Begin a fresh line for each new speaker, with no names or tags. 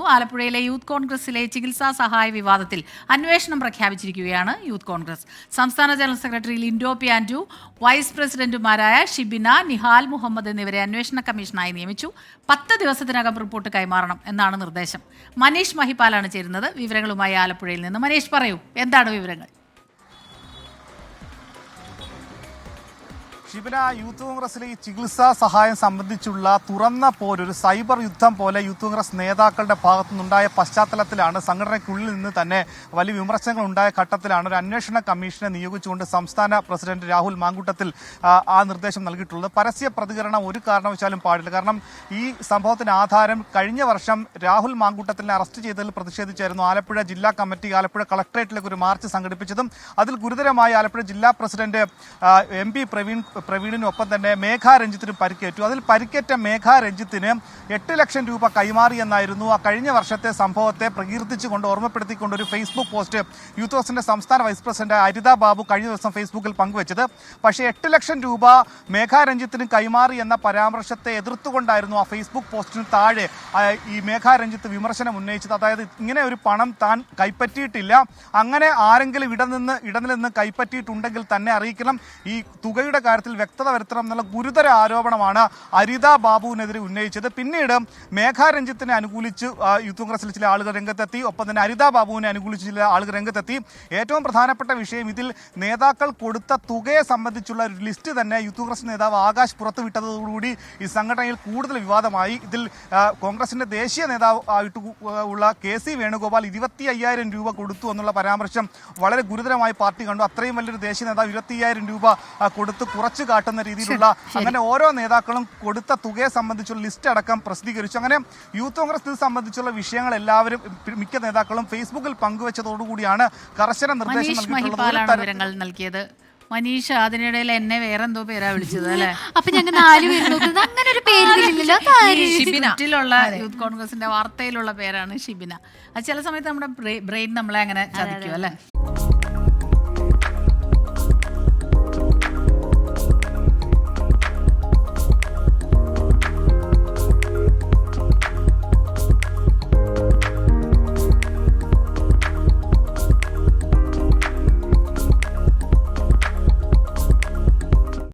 ആലപ്പുഴയിലെ യൂത്ത് കോൺഗ്രസിലെ ചികിത്സാ സഹായ വിവാദത്തിൽ അന്വേഷണം പ്രഖ്യാപിച്ചിരിക്കുകയാണ് യൂത്ത് കോൺഗ്രസ്. സംസ്ഥാന ജനറൽ സെക്രട്ടറി ലിൻഡോ പിയാൻഡു വൈസ് പ്രസിഡന്റുമാരായ ഷിബിന നിഹാൽ മുഹമ്മദ് എന്നിവരെ അന്വേഷണ കമ്മീഷനായി നിയമിച്ചു. പത്ത് ദിവസത്തിനകം റിപ്പോർട്ട് കൈമാറണം എന്നാണ് നിർദ്ദേശം. മനീഷ് മഹിപാലാണ് ചേരുന്നത്. വിവരങ്ങളുമായി ആലപ്പുഴയിൽ നിന്ന് മനീഷ് പറയൂ. എന്താണ് വിവരങ്ങൾ?
ശിവന യൂത്ത് കോൺഗ്രസിലെ ഈ ചികിത്സാ സഹായം സംബന്ധിച്ചുള്ള തുറന്ന പോലൊരു സൈബർ യുദ്ധം പോലെ യൂത്ത് കോൺഗ്രസ് നേതാക്കളുടെ ഭാഗത്തു നിന്നുണ്ടായ പശ്ചാത്തലത്തിലാണ് സംഘടനയ്ക്കുള്ളിൽ നിന്ന് തന്നെ വലിയ വിമർശനങ്ങൾ ഉണ്ടായ ഘട്ടത്തിലാണ് ഒരു അന്വേഷണ കമ്മീഷനെ നിയോഗിച്ചുകൊണ്ട് സംസ്ഥാന പ്രസിഡന്റ് രാഹുൽ മാങ്കൂട്ടത്തിൽ ആ, നിർദ്ദേശം നൽകിയിട്ടുള്ളത്. പരസ്യ പ്രതികരണം ഒരു കാരണവശാലും പാടില്ല. കാരണം ഈ സംഭവത്തിന് ആധാരം കഴിഞ്ഞ വർഷം രാഹുൽ മാങ്കൂട്ടത്തിനെ അറസ്റ്റ് ചെയ്തതിൽ പ്രതിഷേധിച്ചായിരുന്നു ആലപ്പുഴ ജില്ലാ കമ്മിറ്റി ആലപ്പുഴ കളക്ടറേറ്റിലേക്ക് ഒരു മാർച്ച് സംഘടിപ്പിച്ചതും. അതിൽ ഗുരുതരമായി ആലപ്പുഴ ജില്ലാ പ്രസിഡന്റ് എം പി പ്രവീൺ പ്രവീണിനും ഒപ്പം തന്നെ മേഘ രഞ്ജിത്തിനും പരിക്കേറ്റു. അതിൽ പരിക്കേറ്റ മേഘ രഞ്ജിത്തിന് എട്ട് ലക്ഷം രൂപ കൈമാറി എന്നായിരുന്നു. ആ കഴിഞ്ഞ വർഷത്തെ സംഭവത്തെ പ്രകീർത്തിച്ചുകൊണ്ട് ഓർമ്മപ്പെടുത്തിക്കൊണ്ട് ഒരു ഫേസ്ബുക്ക് പോസ്റ്റ് യൂത്ത് കോൺഗ്രസിന്റെ സംസ്ഥാന വൈസ് പ്രസിഡന്റ് അരിത ബാബു കഴിഞ്ഞ ദിവസം ഫേസ്ബുക്കിൽ പങ്കുവച്ചത്. പക്ഷേ എട്ട് ലക്ഷം രൂപ മേഘ രഞ്ജിത്തിന് കൈമാറി എന്ന പരാമർശത്തെ എതിർത്തുകൊണ്ടായിരുന്നു ആ ഫേസ്ബുക്ക് പോസ്റ്റിന് താഴെ ഈ മേഘ രഞ്ജിത്ത് വിമർശനം ഉന്നയിച്ചത്. അതായത് ഇങ്ങനെ ഒരു പണം താൻ കൈപ്പറ്റിയിട്ടില്ല. അങ്ങനെ ആരെങ്കിലും ഇടനിന്ന് ഇടനിൽ നിന്ന് കൈപ്പറ്റിയിട്ടുണ്ടെങ്കിൽ തന്നെ അറിയിക്കണം. ഈ തുകയുടെ കാര്യത്തിൽ വ്യക്തത വരുത്തണം എന്നുള്ള ഗുരുതര ആരോപണമാണ് അരിത ബാബുവിനെതിരെ ഉന്നയിച്ചത്. പിന്നീട് മേഘാ രഞ്ജിത്തിനെ അനുകൂലിച്ച് യൂത്ത് കോൺഗ്രസിൽ ചില ആളുകൾ രംഗത്തെത്തി. ഒപ്പം തന്നെ അരിത ബാബുവിനെ അനുകൂലിച്ച് ചില ആളുകൾ രംഗത്തെത്തി. ഏറ്റവും പ്രധാനപ്പെട്ട വിഷയം ഇതിൽ നേതാക്കൾ കൊടുത്ത തുകയെ സംബന്ധിച്ചുള്ള ഒരു ലിസ്റ്റ് തന്നെ യൂത്ത് കോൺഗ്രസ് നേതാവ് ആകാശ് പുറത്തുവിട്ടതോടുകൂടി ഈ സംഘടനയിൽ കൂടുതൽ വിവാദമായി. ഇതിൽ കോൺഗ്രസിന്റെ ദേശീയ നേതാവ് ആയിട്ട് ഉള്ള കെ സി വേണുഗോപാൽ ഇരുപത്തി അയ്യായിരം രൂപ കൊടുത്തു എന്നുള്ള പരാമർശം വളരെ ഗുരുതരമായി പാർട്ടി കണ്ടു. അത്രയും വലിയൊരു ദേശീയ നേതാവ് ഇരുപത്തി അയ്യായിരം രൂപ കൊടുത്ത് കുറച്ച് കാട്ടുന്ന രീതിയിലുള്ള അങ്ങനെ ഓരോ നേതാക്കളും കൊടുത്ത തുകയെ സംബന്ധിച്ചുള്ള ലിസ്റ്റ് അടക്കം പ്രസിദ്ധീകരിച്ചു. അങ്ങനെ യൂത്ത് കോൺഗ്രസ് ഇത് സംബന്ധിച്ചുള്ള വിഷയങ്ങൾ എല്ലാവരും മിക്ക നേതാക്കളും ഫേസ്ബുക്കിൽ പങ്കുവച്ചതോടുകൂടിയാണ് കർശന നിർദ്ദേശം നൽകിയിട്ടുള്ളത്.
നൽകിയത്. മനീഷ് അതിനിടയിൽ എന്നെ വേറെന്തോ പേരാ വിളിച്ചത് അല്ലെ?
അപ്പൊ ഞങ്ങൾ അങ്ങനെ ഒരു
യൂത്ത് കോൺഗ്രസിന്റെ വാർത്തയിലുള്ള പേരാണ് ഷിബിന. അത് ചില സമയത്ത് നമ്മുടെ ബ്രെയിൻ നമ്മളെ അങ്ങനെ ചതിക്കും അല്ലെ?